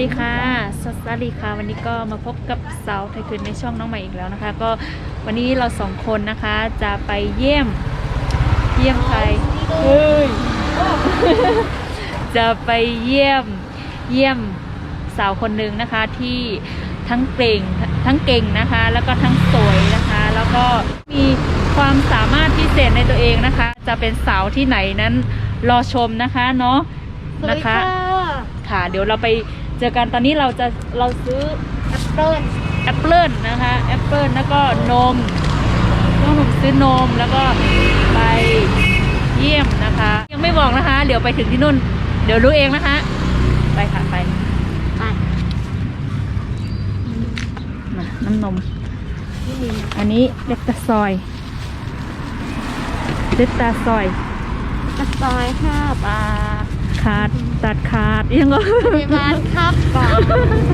ดีค่ะสวัสดีค่ะ วันนี้ก็มาพบกับสาวไทยคืนในช่องน้องใหม่อีกแล้วนะคะ ก็วันนี้เราสองคนนะคะจะไปเยี่ยม เยี่ยมใครเฮ้ยจะไปเยี่ยมเยี่ยมสาวคนหนึ่งนะคะที่ทั้งเก่งทั้งเก่งนะคะ แล้วก็ทั้งสวยนะคะ แล้วก็มีความสามารถพิเศษในตัวเองนะคะ จะเป็นสาวที่ไหนนั้นรอชมนะคะเนาะนะคะค่ะเดี๋ยวเราไป เจอกันตอนนี้เราจะเราซื้อแอปเปิ้ลแอปเปิลนะคะแอปเปิลแล้วก็นมน้องหนุ่มซื้อนมแล้วก็ไปเยี่ยมนะคะ ยังไม่บอกนะคะ เดี๋ยวไปถึงที่นู่น เดี๋ยวรู้เองนะคะ ไปค่ะไปไปมาน้ำนม อันนี้เล็กตาซอยเล็กตาซอยกระซอยค่ะปลาขาด ตัดขาดยังก็ปริมาณครับก่อน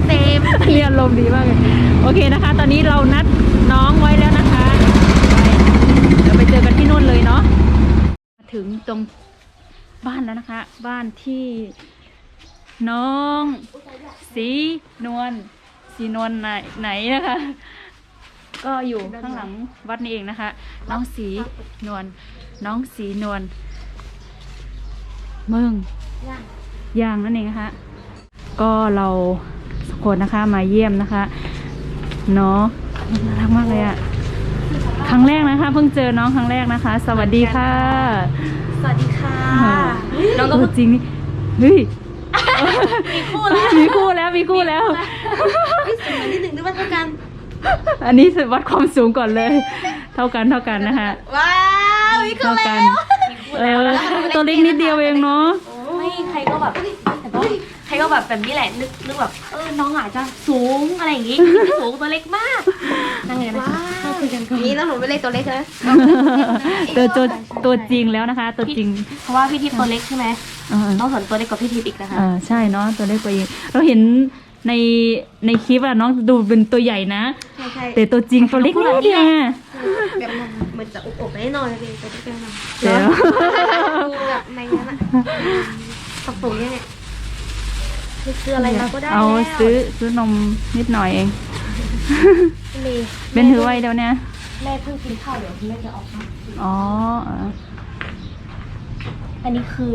เต็มเรียนลมณ์ดีมากเลยโอเคนะคะ ตอนนี้เรานัดน้องไว้แล้วนะคะไปเดี๋ยวไปเจอกันที่นู่นเลยเนาะมาถึงตรงบ้านแล้วนะคะ บ้านที่น้องสีนวลสีนวลไหนไหนนะคะ ก็อยู่ข้างหลังวัดนี่เองนะคะ น้องสีนวลน้องสีนวลเมือง ย่างนั่นเองนะคะก็เราสกคนนะคะมาเยี่ยมนะคะเนาะน่ารักมากเลยอะครั้งแรกนะคะ เพิ่งเจอน้องครั้งแรกนะคะ สวัสดีค่ะ สวัสดีค่ะน้องก็จริงนี่เฮ้ยมีคู่แล้ว มีคู่แล้วมีคู่แล้วสูงนิดหนึ่งด้วยว่าเท่ากัน อันนี้วัดความสูงก่อนเลย เท่ากันเท่ากันนะคะ ว้าวมีคู่เท่าแล้กัวนเออตัวเล็กนิดเดียวเองเนาะ ไม่ใครก็แบบแต่ก็ใครก็แบบแบบนี้แหละนึกนึกแบบเออน้องอาจจะสูงอะไรอย่างงี้ไม่สูงตัวเล็กมากนั่งไงนะว้าวนี่แล้วหนูไม่เล็กตัวเล็กนะตัวตัวตัวจริงแล้วนะคะ ตัวจริงเพราะว่าพี่ทิพย์ตัวเล็กใช่ไหมเออน้องสนตัวเล็กกว่าพี่ทิพย์อีกนะคะเออใช่เนาะตัวเล็กกว่าเองเราเห็นในในคลิปอะน้องดูเป็นตัวใหญ่นะใช่ใช่แต่ตัวจริงตัวเล็กนิดเดียวอะแบบนั้นเหมือนจะอุบๆแน่นอนเลยตัวเล็กแน่นอนเดี๋ยวดูแบบในนั้นอะ กระปุกเนี่ยเนี่ยซื้ออะไรมาก็ได้เอาแล้วซื้อซื้อนมนิดหน่อยเอง มีเป็นถือไว้เดี๋ยวเนี้ยแม่เพิ่งกินข้าวเดี๋ยวแม่จะออกมาอ๋อเอออันนี้คือ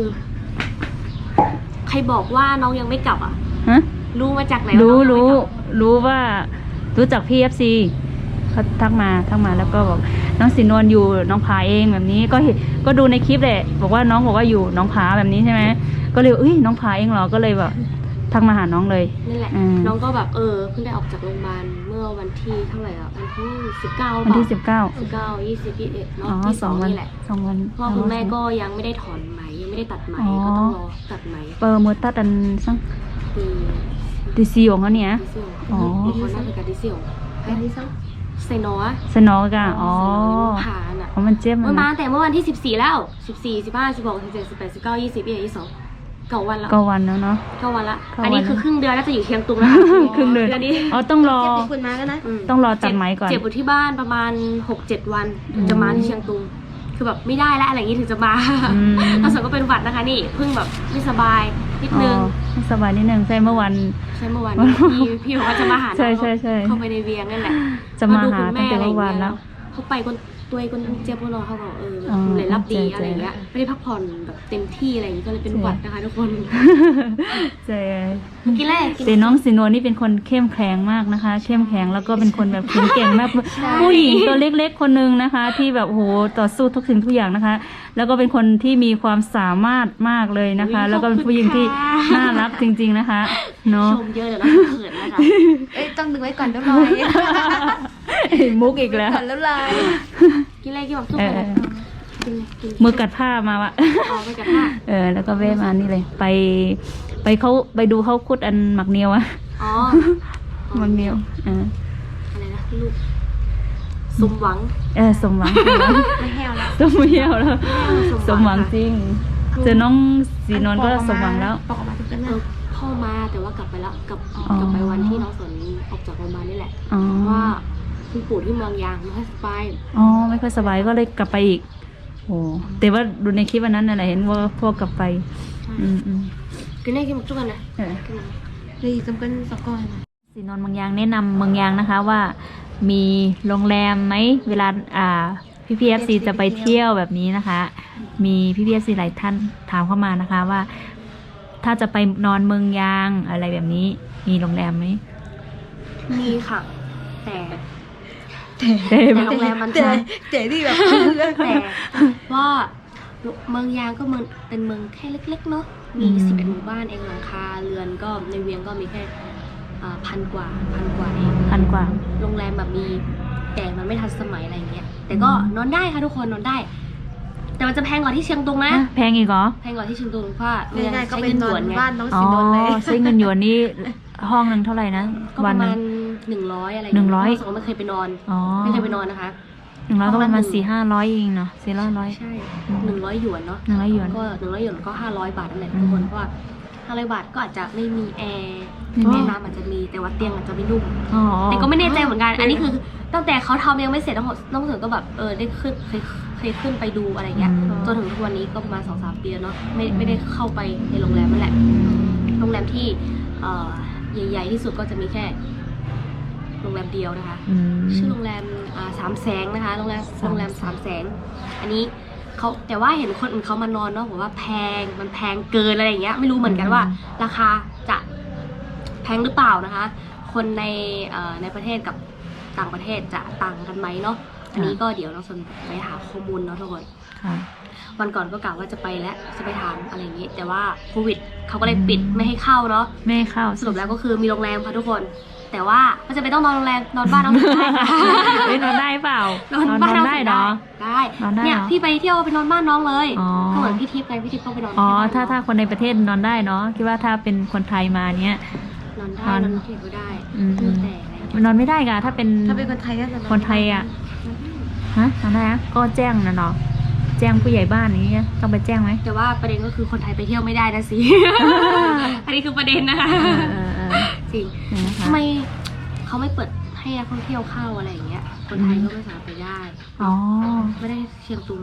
ใครบอกว่าน้องยังไม่กลับอะ ฮะ รู้มาจากไหนว่ารู้น้องยังไม่รู้กลับรู้ว่ารู้จักพี่เอฟซีเขาทักมาทักมาแล้วก็บอกน้องสินนวลอยู่หน้องผาเองแบบนี้ก็เห็นก็ดูในคลิปแหละบอกว่าน้องบอกว่าอยู่หน้องผาแบบนี้ใช่ไหม ก็เลยเอ้ยน้องผาเองเหรอก็เลยแบบทักมาหาน้องเลยนั่นแหละอืมน้องก็แบบเออเพิ่งได้ออกจากโรงพยาบาลเมื่อวันที่เท่าไหร่อะวันที่สิบเก้าวันที่สิบเก้าสิบเก้ายี่สิบยี่สิบเอ็ดอ๋อเนาะที่สสอองงวันนี่แหละสองวันเพราะคุณแม่ก็ยังไม่ได้ถอนไหมยังไม่ได้ตัดไหมอ๋อก็ต้องรอตัดไหมเปิดมือตัดอันซังปีตีซีของเขาเนี่ยดิเซลอ๋อมีคนน่าจะกับดิเซลอันนี้ซ้ไซโนอะสนอกะอ๋อผ่านอะเพราะมันเจ็บมัมันนมานะแต่เมื่อวันที่สิบสี่แล้วสิบสี่สิบห้าสิบหกสิบเจ็ดสิบแปดสิบเก้ายี่สิบยี่สิบยี่สิบสอง เก้าวันแล้วก็วันแล้วเนาะ เก้าวันละ เก้าวัน อันนี้คือครึ่งเดือนแล้วจะอยู่เชียงตุงแล้วค่ะครึ่งเดือนเดือนนี้อ๋อต้องรำอเจ็บที่คุณมาก็นะอืมต้องรอตัดไหมก่อน เจ็บอยู่ที่บ้านประมาณหกเจ็ดวันถึงจะมาที่เชียงตุง คือแบบไม่ได้แล้วอะไรอย่างนี้ถึงจะมาอืมตอนสวนก็เป็นหวัดนะคะนี่เพิ่งแบบไม่สบายนิดอ๋อนึงไม่สบายนิดนึงใช่เมื่อวัน ใช่เมื่อวานนี้พี่พี่บอกว่าจะมาหาน้องใช่ใช่ใช่เข้าไปในเวียงนั่นแหละจะมาดูหาคุณตั้งแต่อะไรเมื่อวานย่งงี้ยแล้ว เขาไปคน ตัวไอ้คนเจ็บพวกเราเขาบอกเอออ๋อเลยรับดีเจ็บอะไรอย่างเงี้ยไม่ได้พักผ่อนแบบเต็มที่อะไรอย่างงี้ก็เลยเป็นหวัดนะคะทุกคนใช่กินแรกกินแต่น้องสินวลนี่เป็นคนเข้มแข็งมากนะคะ เข้มแข็งแล้วก็เป็นคนแบบแข็งเก่งมากผู้หญิงตัวเล็กๆคนหนึ่งนะคะ ที่แบบโอ้โหต่อสู้ทุกสิ่งทุกอย่างนะคะ แล้วก็เป็นคนที่มีความสามารถมากเลยนะคะ แล้วก็เป็นผู้หญิงที่น่ารักจริง ๆนะคะเนาะชมเยอะเดี๋ยวเราจะเขินนะคะเอ้ยต้องดึงไว้ก่อนแล้วลอย มุกอีกแล้วก่อนแล้วลอยกินแรกกินแบบทุกเอคอนเออ กินเลยกินมือกัดผ้ามาวะ เอาไปกับผ้าเออ แล้วก็แวะมานี่เลย ไป ไปเขาไปดูเขาคุดอันหมักเนียวอะอ๋อหมักเนียวเอออะไรนะลูกสมหวังเออสมหวังสมหวังไม่แห้วแล้ว สมเหี่ยวแล้วสมหวังค่ะ จริง เจอน้องสีนวลก็สมหวังแล้ว ปอกออกมาทุกเดือนเอนะอพ่อมาแต่ว่ากลับไปแล้วกลับอ๋อ กลับไปวันที่น้องสนออกจากโรงพยาบาลนี่แหละ อ๋อเพราะว่า คุณปู่ที่เมืองยางไม่ค่อยสบายอ๋อไม่ค่อยสบายก็เลยกลับไปอีก โอ้แต่ว่าดูในคลิปวันนั้นน่ะแหละเห็นว่าพวกกลับไป อืมอืม กินได้กินหมดทุกวันนะเออ กินอะไรเลยจำกันสกอนสีนนท์เมืองยางแนะนำเมืองยางนะคะว่ามีโรงแรมไหมเวลาอ่าพี่พีเอฟซีจะไปเที่ยวแบบนี้นะคะ มีพี่พีเอฟซีหลายท่านถามเข้ามานะคะว่า ถ้าจะไปนอนเมืองยางอะไรแบบนี้ มีโรงแรมไหมมีค่ะ แต่ แต่แต่โรงแรมมันแต่จะแต่ที่แบบ แต่ว่าเมืองยางก็เมืองเป็นเมืองแค่เล็ก ๆ เนาะมีสิบเอ็ดหมู่บ้านเองหลังคาเรือนก็ในเวียงก็มีแค่อ่าพันกว่าพันกว่าเองพันกว่า โรงแรมแบบมีแต่มันไม่ทันสมัยอะไรอย่างเงี้ยแต่ก็นอนได้ค่ะทุกคนนอนได้ แต่มันจะแพงกว่าที่เชียงตุงนะอะแพงอีกเหรอ แพงกว่าที่เชียงตุงเพราะว่าไม่ได้ก็ใช้เป็นเงินหนยอวนนไงบ้านน้องอ๋อสีนนท์เลยใช้เงินหยวนนี่ห้องหนึ่งเท่าไหร่นะ ก็ปวันระหมานึ่ณง หนึ่งร้อยอะไรหนึ่งร้อยสมมติไม่เคยไปนอน อ๋อไม่เคยไปนอนนะคะ หนึ่งร้อยก็ประมาณประมาณสี่ห้าร้อยเองเนาะสี่ร้อยร้อย ใช่หนึ่งร้อยหยวนเนาะหนึ่งร้อยหยวนก็หนึ่งร้อยหยวนก็ห้าร้อยบาทนั่นแหละอืมทุกคนเพราะว่าห้าร้อยบาทก็อาจจะไม่มีแอร์ไม่มี ห้องน้ำอาจจะมีแต่ว่าเตียงอาจจะไม่นุ่ม อ๋อแต่ก็ไม่แน่ใจเหมือนกัน อันนี้คือตั้งแต่เขาทำยังไม่เสร็จทั้งหมดน้องเสือก็แบบเออได้ขึ้นเคยเคยขึ้นไปดูอะไรเงี้ยอืม จนถึงทุกวันนี้ก็ประมาณสองสามปีแล้วเนาะไม่ไม่ได้เข้าไปในโรงแรมนั่นแหละ โรงแรมที่เอ่อใหญ่ ๆ ที่สุดก็จะมีแค่ โรงแรมเดียวนะคะ อืม ชื่อโรงแรมอ่าสามแสงนะคะ โรงแรมสาม โรงแรมสามแสง อันนี้เขาแต่ว่าเห็นคนอื่นเขามานอนเนาะบอกว่าแพงมันแพงเกินอะไรอย่างเงี้ยไม่รู้เหมือนกันว่า ราคาจะแพงหรือเปล่านะคะ คนในเอ่อในประเทศกับต่างประเทศจะต่างกันไหมเนาะอันนี้ก็เดี๋ยวเราสนไปหาข้อมูลเนาะทุกคน ค่ะ วันก่อนก็กะว่าจะไปแล้วจะไปถามอะไรอย่างงี้ แต่ว่าโควิดเขาก็เลยปิดไม่ให้เข้าเนาะไม่ให้เข้าสรุปแล้วก็คือมีโรงแรมค่ะทุกคน แต่ว่าก็จะไปต้องนอนโรงแรมนอนบ้านน้องเสือได้ค่ะ เฮ้ยนอนได้เปล่า นอนบ้านนน้องได้เสือเนาะ ได้นอนได้เนี่ยเหรอพี่ไปเที่ยวไปนอนบ้านน้องเลยอ๋อ ก็เหมือนพี่ทิพย์ไงพี่ทิพย์ก็ไปนอนอ๋อ ที่บ้นถ้าน้งถ้าคนในประเทศนอนได้เนาะ คิดว่าถ้าเป็นคนไทยมาเนี้ย นอนได้นอนนอน ที่ก็ได้อืมแล้วแต่อะไรอย่างเงี้ยมันนอนไม่ได้กะถ้าเป็น ถ้าเป็นคนไทยก็จะนอนคนไทยอะฮะนอนได้อะก็แจ้งนะเนาะ แจ้งผู้ใหญ่บ้านอย่างเงี้ย ต้องไปแจ้งไหม แต่ว่าประเด็นก็คือคนไทยไปเที่ยวไม่ได้นะสิ อันนี้คือประเด็นนะคะ เออเออเออ จริงเห็นไหมคะ ทำไมเขาไม่เปิดให้นักท่องเที่ยวเข้าอะไรอย่างเงี้ย คนไทยก็ไม่สามารถไปได้ อ๋อ ไม่ได้เชียงตุง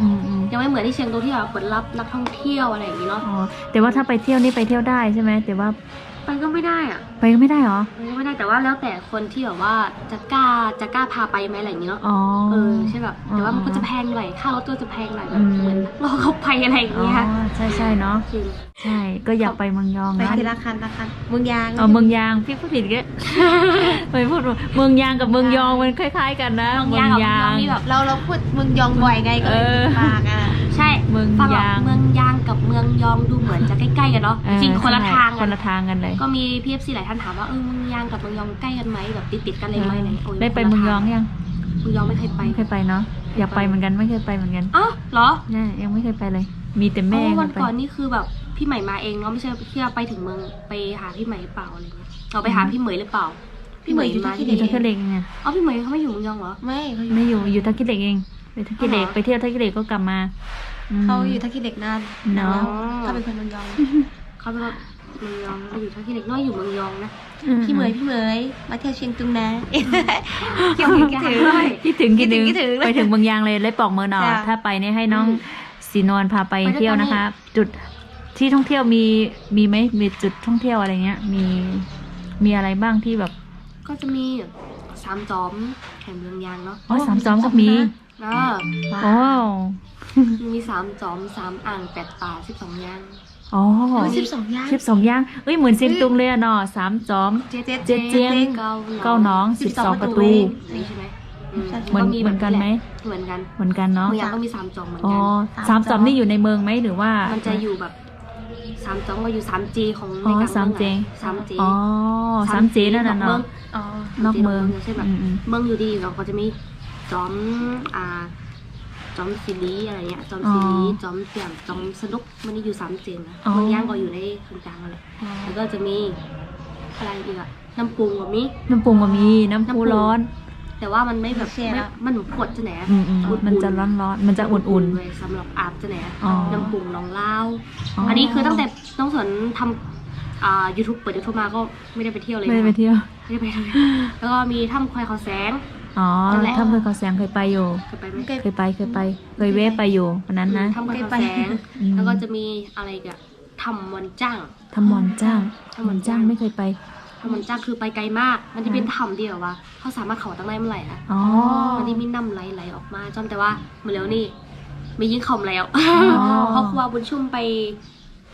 อืมอืมยังไม่เหมือนที่เชียงตุงที่แบบเปิดรับนักท่องเที่ยวอะไรอย่างงี้เนาะ อ๋อ แต่ว่าถ้าไปเที่ยวนี่ไปเที่ยวได้ใช่ไหม แต่ว่าไปก็ไม่ได้อะไปก็ไม่ได้เหรอ ไปก็ไม่ได้แต่ว่าแล้วแต่คนที่แบบว่าจะกล้าจะกล้าพาไปไหมอะไรอย่างงี้เนาะ อ๋อ เออใช่แบบแต่ว่ามันก็จะแพงหน่อยค่ารถก็จะแพงหน่อยแบบอืมเหมือนนักล่อเขาไปอะไรอย่างอ๋อเงี้ยใช่ใช่เนาะ จริง ใช่ ก็อยากไปเมืองยองไปนะทีละคันละคันเมืองยาง เออเมืองยางพี่พูดผิดแกไปพูดว่าเมืองยางกับเมืองยองมันคล้าย ๆ กันนะเมืองยางกับเมืองยองนี่แบบเราเราพูดเมืองยองบ่อยไงก็เลยเออปากอะใช่เมืองฟังแบบยางเมืองยางกับเมืองยองดูเหมือนจะใกล้ๆกันเนาะเออจริงคนละใช่ทางคกันนละทางกันเลย ก็มีพีเอฟซีหลายท่านถามว่าเออเมืองยางกับเมืองยองใกล้กันไหมแบบติดๆกันเลยไหมอะไรโอ้ยได้ไปคนละเมืองยองทายังเมืองยองไม่เคยไปไม่เคยไปเนาะอยากไปเหมือนกันไม่เคยไปเหมือนกันอ้าวเหรอเนี่ยยังไม่เคยไปเลย มีแต่เพแม่ราะว่าวันเคยไปก่อนนี่คือแบบ พี่ใหม่มาเองเนาะไม่ใช่ที่เราไปถึงเมืองไปหาพี่ใหม่หรือเปล่าอะไรเงี้ยเราไปหาพี่เหมยหรือเปล่า พี่เหมยอยู่มาที่อยู่ไหนทักกิเหล็กไงอ๋อพี่เหมยเขาไม่อยู่เมืองยองเหรอ ไม่เขาอยู่ไม่อยู่อยู่ทักกิเหล็กเองไปทักกิเหล็กอ๋อเหรอ ไปเที่ยวทักกิเหล็กก็กลับมาอืม เขาอยู่ทักกิเหล็กนานเนอะ แล้วเขาเป็นคนเมืองยองเขาเป็นแบบเมืองยองเราอยู่ท่าขี้เหล็กน้อยอยู่เมืองยองนะพี่เหมยพี่เหมยมาเที่ยวเชียงตุงนะคิดถึงคิดถึงเลยคิดถึงคิดถึงคิดถึงไปถึงเมืองยางเลยเลยปอกมือหนอจ้ะถ้าไปเนี่ยให้น้องอืมสีนวลพาไปไปด้วยกันเที่ยวนะคะ จุด ที่ท่องเที่ยวมีมีไหมมีจุดท่องเที่ยวอะไรเงี้ย มีมีอะไรบ้างที่แบบก็จะมีสามจอมแห่งเมืองยางเนาะอ๋อสามจอมก็มีเออโอ้มีสามจอมสามอ่างแปดป่าสิบสองยางอ๋อสิบสองย่างสิบสองย่างเอ้ยเหมือนเซียงตุงเลยอะเนาะสามจอมเจ๊เจ๊เจ๊เจ๊งเก้าเก้าน้องสิบสองประตูนี่ใช่ไหมอืมเหมือนก็เหมือนกันไหมเหมือนกันเหมือนกันเนาะเมืองยางก็มีสามจอมเหมือนอ๋อกันสามจอมนี่อยู่ในเมืองไหมหรือว่า มันจะอยู่แบบ สามจอมก็อยู่สามจีของในอ๋อกลางสามเจเมืองอะสามจีอ๋อสามเจนั่นน่ะเมือเนาะงอ๋อ นอกเมืองใช่แบบอืมอืม เมืองอยู่ดีเราก็จะมีจอมอ่าจอมซิลีอะไรเงี้ยจอมซิลีอ๋อจอมเตี่ยมจอมสนุกมันนี่อยู่สามเจนนะอ๋อ เมืองย่างก็อยู่ในคนกลางนั่นแหละแล้วก็จะมีอะไรอีกอะน้ำปรุงก็มีน้ำปรุงก็มีน้ำน้ำปรุพุงร้อน แต่ว่ามันไม่แบบไม่มันเหมือนขวดจะไหนอะอืมอืมอุ่ๆมันจะร้อนร้อนๆมันจะอุ่นเลยสำหรับอาบจะไหนอะอ๋อน้ำปรุงน้องเล่าวๆอ๋ออัอันนี้คือตั้งแต่น้องสนทำอ่า YouTube เปิด YouTube มาก็ไม่ได้ไปเที่ยวเลยไม่ได้ไปนะคะเที่ยวไม่ได้ไปเลยแล้วก็มีถ้ำควายเขาแสงอ๋อนั่นแหละถ้าเคยเขาแสงเคยไปอยู่เคยไปไหมเคยเคยไปเคยไป เคยเวฟไปอยู่วันนั้นนะถ้ำควายเขาแสงอืมแล้วก็จะมีอะไรอีกอะทำวันจ้างทำหมอนจ้างทำหมอนจ้างไม่เคยไป ทำวันจ้างคือไปไกลมาก มันจะเป็นถ้ำเดียววะเขาสามารถเขาตั้งได้เมื่อไหร่อะอ๋อ มันที่มีน้ำไหลไหลออกมาจำแต่ว่าเมื่อแล้วนี่ไม่ยิงคอมแล้วอเพราะครูบาบุญชุ่มไป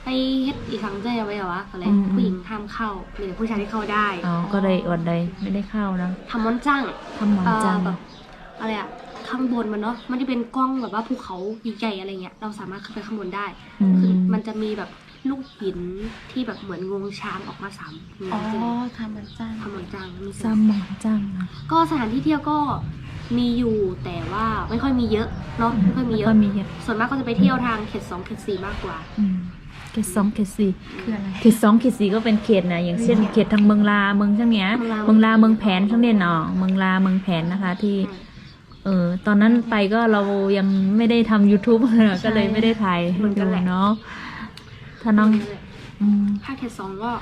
ไปเฮ็ดอีกครั้งได้ไหมวะอะไรอืม ผู้หญิงห้ามเข้ามีแต่ผู้ชายที่เข้าได้อ๋อก็เลยอดใดไม่ได้เข้านะทำวันจ้าง ทำหมอนเอ่อจ้างแบบอะไรอะข้างบนมันเนาะมันจะเป็นกล้องแบบว่าภูเขาใหญ่ๆอะไรเงี้ยเราสามารถขึ้นไปข้างบนได้อืม คือมันจะมีแบบ ลูกหินที่แบบเหมือนงวงช้างออกมาสามงวอ๋องใช่ไหมทำมันจ้างทำวันจ้างมีสซ้ำหมอนจ้างนะก็สถานที่เที่ยวก็มีอยู่แต่ว่าไม่ค่อยมีเยอะเนาะไม่ค่อยมีเยก็อะมีเยอะส่วนมากก็จะไปเที่ยวทางเขตสองเขตสี่มากกว่า อืมเขตสองเขตสี่คืออะไร เขตสองเขตสี่ก็เป็นเขตนะอย่างเช่น เขตทางเมืองลาเมืองช่างเนี้ยเมืองลาเมืองลาเมืองแผนช่างเนี้ยเนาะเมืองลาเมืองแผนนะคะที่ เออตอนนั้นไปก็เรายังไม่ได้ทำ YouTube ก็เลยไม่ได้ถ่ายให้ดูเนาะ ถ้าน้องอืมภาคเขตสองก็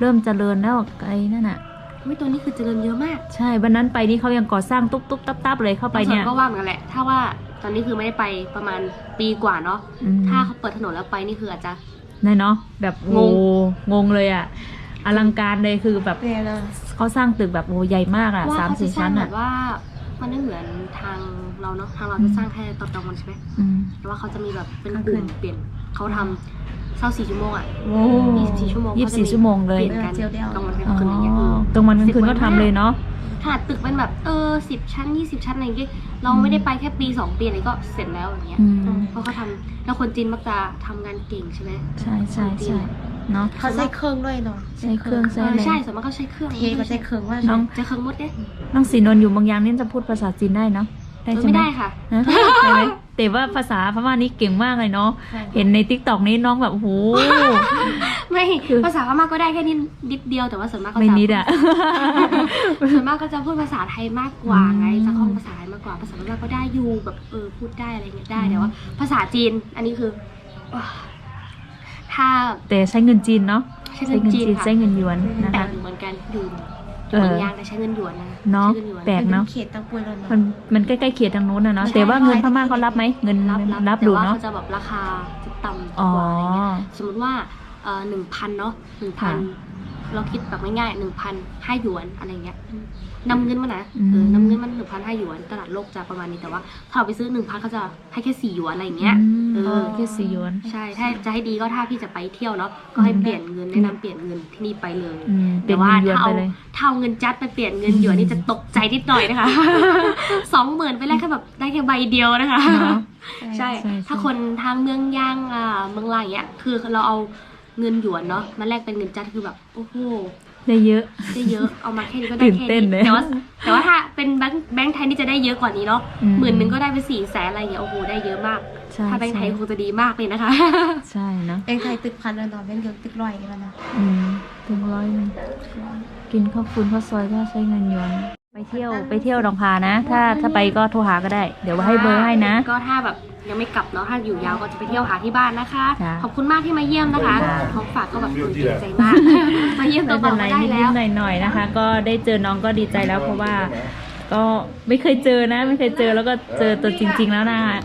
เริ่มเจริญแล้วไอ้นั่นน่ะไม่ตัวนี้คือเจริญเยอะมากใช่วันนั้นไปนี่เขายังก่อสร้างตุ๊บตุ๊บตับตับเลยเข้าไปเนี่ยบางส่วก็ว่าเหมือนกันแหละ ถ้าว่าตอนนี้คือไม่ได้ไปประมาณปีกว่าเนาะอืมถ้าเขาเปิดถนนแล้วไปนี่คืออาจจะ นั่นเนาะแบบโอ้งงงเลยอะอลังการเลยคือแบบเป็นเลยเขาสร้างตึกแบบโอ้ใหญ่มากอะว่าสามเขาจะสี่สร้าชั้งนแบอะ บว่า มันไม่เหมือนทางเราเนาะทางเราอืจะมสร้างแค่ตอนกลางวันใช่ไหมอืม แต่ว่าเขาจะมีแบบเป็นกลุ่มเปลี่ยนเขาทำ เศร้าสี่ชั่วโมงอะโอ้ยี่สิบสี่ชั่วโมงยี่สิบสี่ชั่วโมงเลยเปลี่ยนกันกลางวันกลางอ๋อคืนอย่างเงี้ยเออกลางวันกลางคืนก็ทำเลยเนาะขนาดตึกเป็นแบบเออสิบชั้นยี่สิบชั้นอะไรอย่างเงี้ยเราไม่ได้ไปแค่ปีสองปีอะไรก็เสร็จแล้วอย่างเงี้ยอืมเพราะเขาทำแล้วคนจีนมักจะทำงานเก่งใช่ไหมใช่ใช่ใช่เนาะเขาใช้เครื่องด้วยเนาะใช้เครื่องเอใช้ออะไรใช่ส่วนมากเขาใช้เครื่องเทก็ใช้เครื่องว่าน้องจะเครื่องมดเนี่ยน้องสีนนท์อยู่บางอย่างนี่จะพูดภาษาจีนได้เนาะได้เออใช่ไม่ไหมได้ค่ะฮะได้ไหม แต่ว่าภาษาพม่านี่เก่งมากเลยเนาะเห็นในทิกตอกนี้น้องแบบโอ้โหไม่คือภาษาพม่าก็ได้แค่นิดนิดเดียวแต่ว่าส่วนมากก็ไม่จะนิดอะส่วนมากก็จะพูดภาษาไทยมากกว่าไงอืมจะคล่องภาษาไทยมากกว่าภาษาพม่าก็ได้อยู่แบบเออพูดได้อะไรเงี้ยได้แต่ว่า ภาษาจีนอันนี้คือว้าถ้าแต่ใช้เงินจีนเนาะใช้เงินจีนค่ะใช้เงินหยวนนะแปลคะกเหมือนกันอยู่ เออเมืองยางแต่ใช้เงินหยวนนะเนาะใช้งิหยวนแปลกเนาะ เขตตังปุยเลยเนาะมันมันใกล้ๆเขียดทางนู้นนะเนาะใช่ แต่ว่าเงินพม่าเขารับไหมเงินรับรับรับแต่ดูว่าเนาะเขาจะแบบราคาจะต่ำกอ๋อ ว่าอะไรเงี้ยสมมติว่าเออหนึ่งพันเนาะหนึ่งพัค่ะ นเราคิดแบบง่ายๆหนึ่งพันห้าหยวนอะไรเงี้ย นำเงินมานะอืมเออนำเงินมันหนึ่งพันห้าหยวนตลาดโลกจะประมาณนี้แต่ว่า ถ้าเราไปซื้อหนึ่งพันเขาจะให้แค่สี่หยวนอะไรเงี้ยเออแค่สี่หยวน ใช่ถ้าจะให้ดีก็ถ้าพี่จะไปเที่ยวเนาะก็ให้เปลี่ยนเงินแนะนำเปลี่ยนเงินที่นี่ไปเลยอืมเป็แต่นว่าเงินหยวนถ้าเอาไปเลยถ้าเอาเงินจัดไปเปลี่ยนเงินหยวนนี่จะตกใจนิดหน่อยนะคะสองหมื่นไปแลกแค่แบบได้แค่ใบเดียวนะคะเนาะใช่ใช่ ถ้าคนทางเมืองยางอ่าเมืองลางอย่างเงี้ยคือเราเอาเงินหยวนเนาะมาแลกเป็นเงินจัดคือแบบโอ้โห ได้เยอะ ได้เยอะเอามาแค่นี้ก็ได้ตื่นแค่เต้นเลยแต่ว่าแต่ว่าถ้าเป็นแบงค์แบงค์ไทยนี่จะได้เยอะกว่านี้เนาะอืมหมื่นหนึ่งก็ได้ไปสี่แสนอะไรอย่างเงี้ยโอ้โหได้เยอะมาก ใช่ ถ้าแบงค์ไทยใช่คงจะดีมากเลยนะคะ ใช่เนาะเป็นไทยตึกพันเลยเนาะเป็นเกี่ยวตึกร้อยกันแล้วเนาะอืมถึงร้อยหนึงกินข้าวฟูนข้าวซอยก็ใช้เงินหยวนไปเที่ยวไปเที่ยวดองพานะ ถ้าถ้าไปก็โทรหาก็ได้ เดี๋ยวให้เบอร์ให้นะ ก็ถ้าแบบ ยังไม่กลับเนาะถ้าอยู่ยาวก็จะไปเที่ยวหาที่บ้านนะคะ จ้ะขอบคุณมากที่มาเยี่ยมนะคะจ้ะท้องฝากก็แบบตื่นเต้นใจมาก มาเยี่ยมตัไม่วเป็เบานไรก็ได้นิแล้ดวๆหน่อยๆนะคะ ก็ได้เจอน้องก็ดีใจแล้วเพราะว่า ก็ไม่เคยเจอนะ ไม่เคยเจอแล้วก็เจอตัวจริง ๆ แล้วนะคะ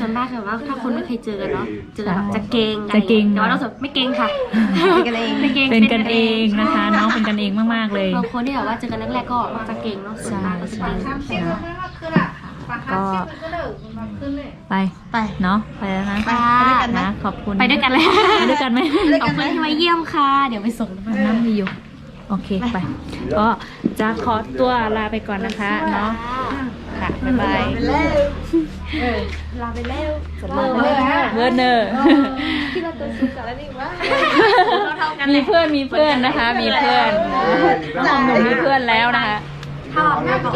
ส่วนมากแบบว่าถ้าคนไม่เคยเจอกันเนาะเจอแบบใช่จะเกรงอไรจะเกรง แต่ว่าเราจะไม่เกรงค่ะเป็นกันเองไม่เกรงเป็นกันเองนะคะ น้องเป็นกันเองมากๆเลย บางคนที่แบบว่าเจอกันแรกๆก็มักจะเกรงเนาะส่วนมากก็จะเกรง ก็ไปไปเนาะไปแล้วนะไปไปด้วยกันไหมนะขอบคุณไปด้วยกันเลยไปด้วยกันไหมขอบคุณที่มาเยี่ยมค่ะ เดี๋ยวไปส่งนะคะน้ำมีอยู่โอเคไป ก็จะขอตัวลาไปก่อนนะคะเนาะค่ะบ๊ายบายลาไปแล้วเพื่อนเนอร์มีเพื่อนมีเพื่อนนะคะ มีเพื่อนน้องหนุ่มมีเพื่อนแล้วนะคะ ถ้าเราไม่บอก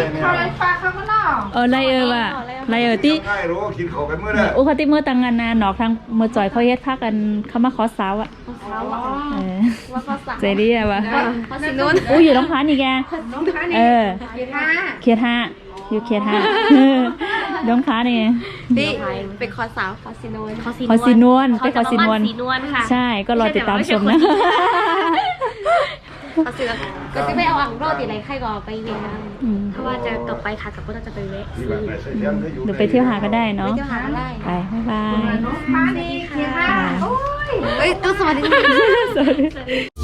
เออไรเออว่ะไรเออที่ง่ายรู้ว่ากินเขากันเมื่อเนี่ยอุคติเมื่อตังงานนาหนอกทางเมื่อจอยเขาเฮ็ดพักกันเขามาขอสาวอะเออเจดีอะวะพอสินุ่นอู้อยู่น้องพันอีกแกเออเขียดห้าอยู่เขียดห้าน้องพันนี่ไงนี่เป็นคอสาวคอสินุ่นขอสีขอสีนวลไปขอสีนวลสีนวลค่ะใช่ก็รอติดตามชมนะ เอสินุ่นก็จะไม่เอาอ่างโรติอะไรใครก็ไปเวียนนะอืมถ้าว่าจะกลับไปค่ะกลับก็น่าจะไปเวะมีซื้แบอบไหนใส่เลี้ยงได้อยู่เดี๋ยวไปเที่ยวหาก็ได้ไปเนาะเที่ยวหากันได้ไปบ๊ายบายเอ้ยวัสดี สวัสดี